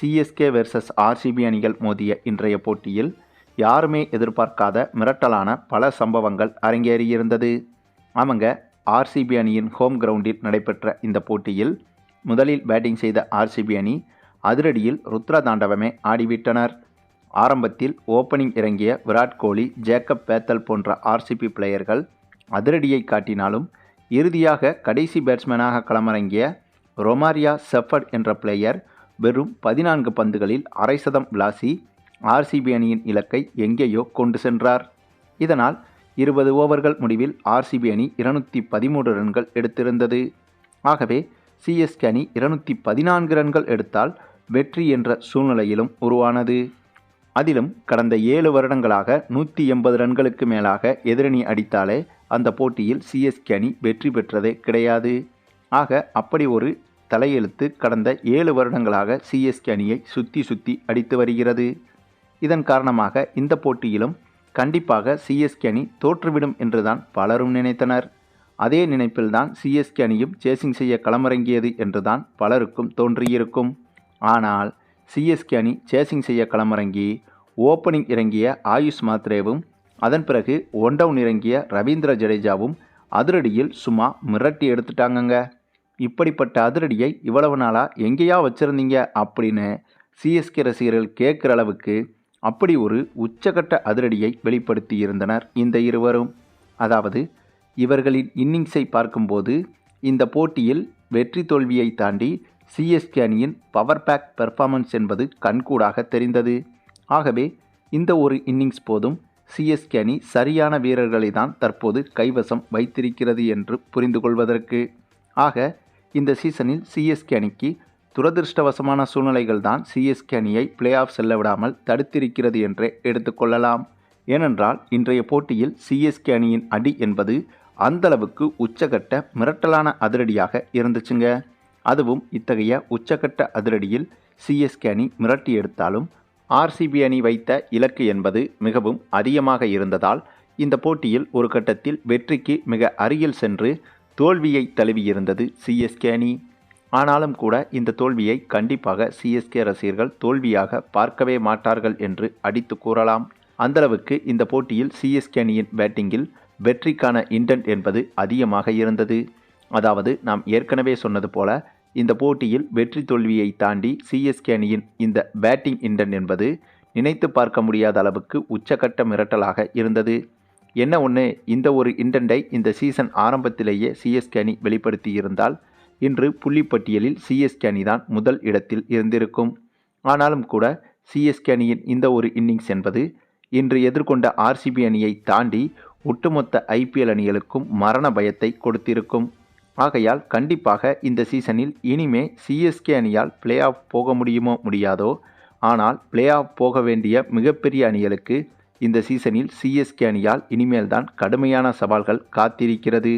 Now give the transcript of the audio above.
CSK versus RCB அணிகள் மோதிய இன்றைய போட்டியில் யாருமே எதிர்பார்க்காத மிரட்டலான பல சம்பவங்கள் அரங்கேறியிருந்தது. ஆமாங்க ஆர்சிபி அணியின் ஹோம் கிரவுண்டில் நடைபெற்ற இந்த போட்டியில் முதலில் பேட்டிங் செய்த ஆர்சிபி அணி அதிரடியில் ருத்ர தாண்டவமே ஆடிவிட்டனர். ஆரம்பத்தில் ஓப்பனிங் இறங்கிய விராட் கோலி ஜேக்கப் பேத்தல் போன்ற ஆர்சிபி பிளேயர்கள் அதிரடியை காட்டினாலும் இறுதியாக கடைசி பேட்ஸ்மேனாக களமிறங்கிய ரொமாரியா செஃபர்ட் என்ற பிளேயர் வெறும் பதினான்கு பந்துகளில் அரை சதம் விளாசி ஆர்சிபி அணியின் இலக்கை எங்கேயோ கொண்டு சென்றார். இதனால் இருபது ஓவர்கள் முடிவில் ஆர்சிபி அணி இருநூற்றி பதிமூன்று ரன்கள் எடுத்திருந்தது. ஆகவே சிஎஸ்கே அணி இருநூற்றி பதினான்கு ரன்கள் எடுத்தால் வெற்றி என்ற சூழ்நிலையிலும் உருவானது. அதிலும் கடந்த ஏழு வருடங்களாக நூற்றி எண்பது ரன்களுக்கு மேலாக எதிரணி அடித்தாலே அந்த போட்டியில் சிஎஸ்கே அணி வெற்றி பெற்றதே கிடையாது. ஆக அப்படி ஒரு தலையெழுத்து கடந்த ஏழு வருடங்களாக சிஎஸ்கே அணியை சுற்றி சுற்றி அடித்து வருகிறது. இதன் காரணமாக இந்த போட்டியிலும் கண்டிப்பாக சிஎஸ்கே அணி தோற்றுவிடும் என்றுதான் பலரும் நினைத்தனர். அதே நினைப்பில்தான் சிஎஸ்கே அணியும் சேசிங் செய்ய களமிறங்கியது என்றுதான் பலருக்கும் தோன்றியிருக்கும். ஆனால் சிஎஸ்கே அணி சேசிங் செய்ய களமிறங்கி ஓப்பனிங் இறங்கிய ஆயுஷ் மாத்ரேவும் அதன் பிறகு ஒன் டவுன் இறங்கிய ரவீந்திர ஜடேஜாவும் அதிரடியில் சும்மா மிரட்டி எடுத்துட்டாங்கங்க. இப்படிப்பட்ட அதிரடியை இவ்வளவு நாளாக எங்கேயா வச்சுருந்தீங்க அப்படின்னு சிஎஸ்கே ரசிகர்கள் கேட்குற அளவுக்கு அப்படி ஒரு உச்சகட்ட அதிரடியை வெளிப்படுத்தி இருந்தனர் இந்த இருவரும். அதாவது இவர்களின் இன்னிங்ஸை பார்க்கும்போது இந்த போட்டியில் வெற்றி தோல்வியை தாண்டி சிஎஸ்கே அணியின் பவர் பேக் பெர்ஃபார்மன்ஸ் என்பது கண்கூடாக தெரிந்தது. ஆகவே இந்த ஒரு இன்னிங்ஸ் போதும் சிஎஸ்கே அணி சரியான வீரர்களை தான் தற்போது கைவசம் வைத்திருக்கிறது என்று புரிந்து கொள்வதற்கு ஆக இந்த சீசனில் சிஎஸ்கே அணிக்கு துரதிருஷ்டவசமான சூழ்நிலைகள் தான் சிஎஸ்கே அணியை பிளே ஆஃப் செல்ல விடாமல் தடுத்திருக்கிறது என்றே எடுத்துக்கொள்ளலாம் ஏனென்றால் இன்றைய போட்டியில் சிஎஸ்கே அணியின் அடி என்பது அந்தளவுக்கு உச்சகட்ட மிரட்டலான அதிரடியாக இருந்துச்சுங்க. அதுவும் இத்தகைய உச்சகட்ட அதிரடியில் சிஎஸ்கே அணி மிரட்டி எடுத்தாலும் ஆர்சிபி அணி வைத்த இலக்கு என்பது மிகவும் அதிகமாக இருந்ததால் இந்த போட்டியில் ஒரு கட்டத்தில் வெற்றிக்கு மிக அருகில் சென்று தோல்வியை தழுவியிருந்தது சிஎஸ்கே அணி. ஆனாலும் கூட இந்த தோல்வியை கண்டிப்பாக சிஎஸ்கே ரசிகர்கள் தோல்வியாக பார்க்கவே மாட்டார்கள் என்று அடித்து கூறலாம். அந்தளவுக்கு இந்த போட்டியில் சிஎஸ்கே அணியின் பேட்டிங்கில் வெற்றிக்கான இன்டென்ட் என்பது அதிகமாக இருந்தது. அதாவது நாம் ஏற்கனவே சொன்னது போல இந்த போட்டியில் வெற்றி தோல்வியை தாண்டி சிஎஸ்கே அணியின் இந்த பேட்டிங் இன்டென்ட் என்பது நினைத்து பார்க்க முடியாத அளவுக்கு உச்சக்கட்ட மிரட்டலாக இருந்தது. என்ன ஒன்று இந்த ஒரு இன்டென்டை இந்த சீசன் ஆரம்பத்திலேயே சிஎஸ்கே அணி வெளிப்படுத்தி இருந்தால் இன்று புள்ளிப்பட்டியலில் சிஎஸ்கே அணி தான் முதல் இடத்தில் இருந்திருக்கும். ஆனாலும் கூட சிஎஸ்கே அணியின் இந்த ஒரு இன்னிங்ஸ் என்பது இன்று எதிர்கொண்ட ஆர்சிபி அணியை தாண்டி ஒட்டுமொத்த ஐபிஎல் அணிகளுக்கும் மரண பயத்தை கொடுத்திருக்கும். ஆகையால் கண்டிப்பாக இந்த சீசனில் இனிமே சிஎஸ்கே அணியால் பிளே ஆஃப் போக முடியுமோ முடியாதோ ஆனால் பிளே ஆஃப் போக வேண்டிய மிகப்பெரிய அணிகளுக்கு இந்த சீசனில் சிஎஸ்கே அணியால் இனிமேல்தான் கடுமையான சவால்கள் காத்திருக்கிறது.